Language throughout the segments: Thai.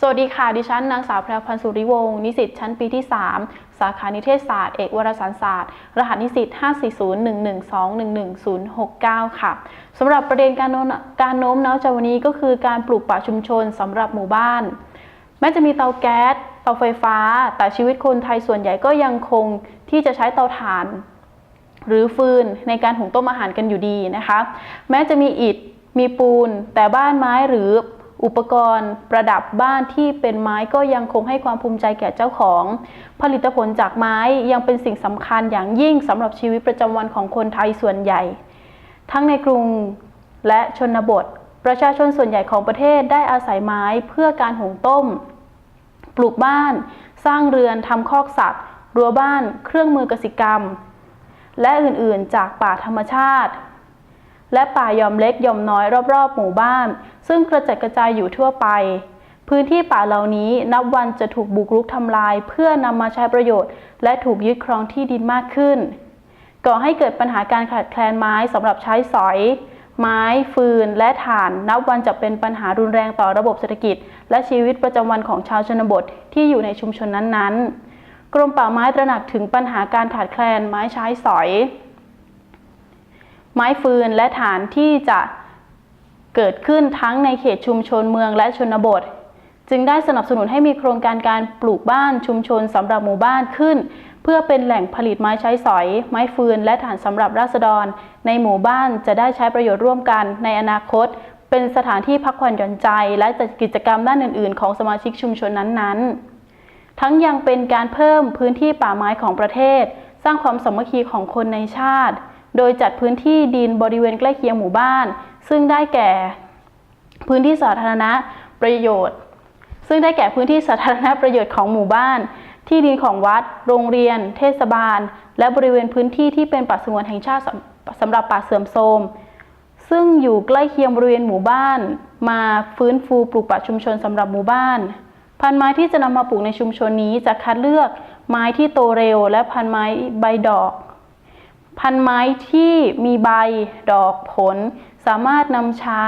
สวัสดีค่ะ ดิฉันนางสาวแพรพันธ์สุริวงศ์นิสิตชั้นปีที่ 3 สาขานิเทศศาสตร์ เอกวารสารศาสตร์ รหัสนิสิต 54011211069 ค่ะสำหรับประเด็นการโน้มการโน้มน้าวจากวันนี้ก็คือการปลูกป่าชุมชนสำหรับหมู่บ้าน แม้จะมีเตาแก๊ส เตาไฟฟ้า แต่ชีวิตคนไทยส่วนใหญ่ก็ยังคงที่จะใช้เตาถ่าน หรือฟืนในการหุงต้มอาหารกันอยู่ดีนะคะ แม้จะมีอิฐมีปูน แต่บ้านไม้หรือ อุปกรณ์ประดับบ้านที่เป็นไม้ก็ยังคงให้ความภูมิใจแก่เจ้าของ ผลิตผลจากไม้ยังเป็นสิ่งสำคัญอย่างยิ่งสำหรับชีวิตประจำวันของคนไทยส่วนใหญ่ ทั้งในกรุงและชนบท ประชาชนส่วนใหญ่ของประเทศได้อาศัยไม้เพื่อการหุงต้ม ปลูกบ้าน สร้างเรือนทำคอกสัตว์ รั้วบ้าน เครื่องมือกสิกรรม และอื่นๆ จากป่าธรรมชาติ และป่ายอมเล็กยอมน้อยรอบๆ หมู่บ้าน ซึ่งกระจัดกระจายอยู่ทั่วไป พื้นที่ป่าเหล่านี้นับวันจะถูกบุกรุกทำลาย เพื่อนำมาใช้ประโยชน์ และถูกยึดครองที่ดินมากขึ้น ก่อให้เกิดปัญหาการขาดแคลนไม้สำหรับใช้สอย ไม้ฟืน และถ่าน นับวันจะเป็นปัญหารุนแรงต่อระบบเศรษฐกิจ และชีวิตประจำวันของชาวชนบทที่อยู่ในชุมชนนั้นๆ กรมป่าไม้ตระหนักถึงปัญหาการขาดแคลนไม้ใช้สอย ไม้ฟืนและฐานที่จะเกิดขึ้นทั้งในเขตชุมชนเมืองและชนบท จึงได้สนับสนุนให้มีโครงการการปลูกบ้านชุมชนสำหรับหมู่บ้านขึ้น เพื่อเป็นแหล่งผลิตไม้ใช้สอย ไม้ฟืน และฐานสำหรับราษฎร ในหมู่บ้านจะได้ใช้ประโยชน์ร่วมกันในอนาคต เป็นสถานที่พักผ่อนหย่อนใจ และจัดกิจกรรมด้านอื่น ๆ ของสมาชิกชุมชนนั้นๆ ทั้งยังเป็นการเพิ่มพื้นที่ป่าไม้ของประเทศ สร้างความสามัคคีของคนในชาติ โดยจัดพื้นที่ดินบริเวณใกล้เคียงหมู่บ้าน ซึ่งได้แก่พื้นที่สาธารณะประโยชน์ ซึ่งได้แก่พื้นที่สาธารณะประโยชน์ของหมู่บ้าน ที่ดินของวัด โรงเรียน เทศบาล และบริเวณพื้นที่ที่เป็นป่าสงวนแห่งชาติสำสำหรับป่าเสื่อมโทรมซึ่งอยู่ใกล้เคียงบริเวณหมู่บ้าน มาฟื้นฟูปลูกป่าชุมชนสำหรับหมู่บ้าน พันไม้ที่จะนำมาปลูกในชุมชนนี้จะคัดเลือกไม้ที่โตเร็ว และพันไม้ใบดอก พันไม้ที่มีใบดอกผล สามารถนำใช้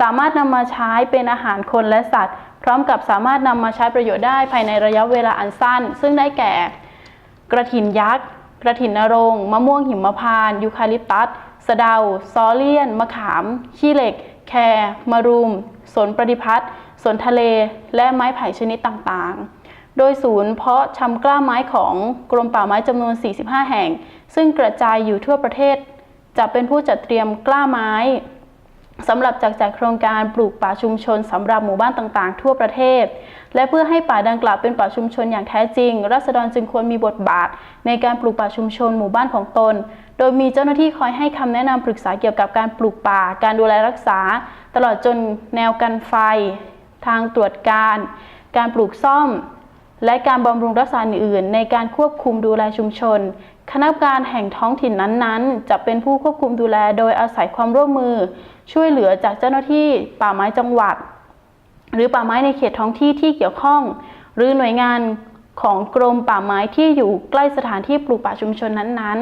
สามารถนำมาใช้เป็นอาหารคนและสัตว์ พร้อมกับสามารถนำมาใช้ประโยชน์ได้ภายในระยะเวลาอันสั้น ซึ่งได้แก่ กระถินยักษ์ กระถินนรงมะม่วงหิมพานต์ยูคาลิปตัสสะเดา ซอเลียน มะขาม ขี้เหล็ก แครมะรุม สนประดิพัฒน์สนทะเล และไม้ไผ่ชนิดต่างๆ โดยศูนย์เพาะชำกล้าไม้ของกรมป่าไม้จำนวน 45 แห่ง ซึ่งกระจายอยู่ทั่วประเทศ จะเป็นผู้จัดเตรียมกล้าไม้สำหรับจัดจัดโครงการปลูกป่าชุมชนสำหรับหมู่บ้านต่างๆ ทั่วประเทศ และเพื่อให้ป่าดังกล่าวเป็นป่าชุมชนอย่างแท้จริง รัษฎรจึงควรมีบทบาท ในการปลูกป่าชุมชนหมู่บ้านของตน โดยมีเจ้าหน้าที่คอยให้คำแนะนำปรึกษาเกี่ยวกับการปลูกป่า การดูแลรักษา ตลอดจนแนวกันไฟ ทางตรวจการ การปลูกซ่อมและการบำรุงรักษาอื่นๆในการควบคุมดูแลชุมชน คณะกรรมการแห่งท้องถิ่นนั้นๆ จะเป็นผู้ควบคุมดูแลโดยอาศัยความร่วมมือ ช่วยเหลือจากเจ้าหน้าที่ป่าไม้จังหวัด หรือป่าไม้ในเขตท้องที่ที่เกี่ยวข้อง หรือหน่วยงานของกรมป่าไม้ที่อยู่ใกล้สถานที่ปลูกป่าชุมชนนั้น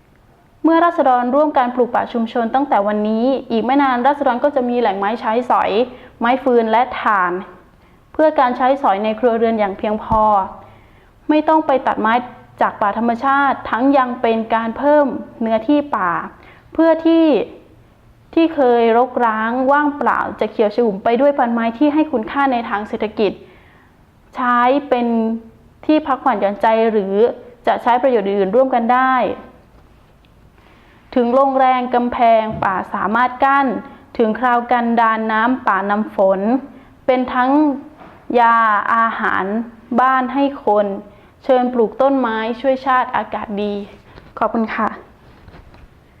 ๆ เมื่อราษฎรร่วมการปลูกป่าชุมชนตั้งแต่วันนี้ อีกไม่นานราษฎรก็จะมีแหล่งไม้ใช้สอย ไม้ฟืนและถ่าน เพื่อการใช้สอยในครัวเรือนอย่างเพียงพอ ไม่ต้องไปตัดไม้ จากป่าธรรมชาติทั้งยังเป็นการเพิ่มเนื้อที่ป่า เพื่อที่ที่เคยรกร้างว่างเปล่าจะเขียวชุ่มไปด้วยพันไม้ที่ให้คุณค่าในทางเศรษฐกิจ ใช้เป็นที่พักผ่อนหย่อนใจหรือจะใช้ประโยชน์อื่นร่วมกันได้ ถึงลงแรงกำแพงป่าสามารถกั้น ถึงคราวกันดานน้ำป่านำฝน เป็นทั้งยาอาหารบ้านให้คน เชิญปลูกต้นไม้ช่วยชาติอากาศดี ขอบคุณค่ะ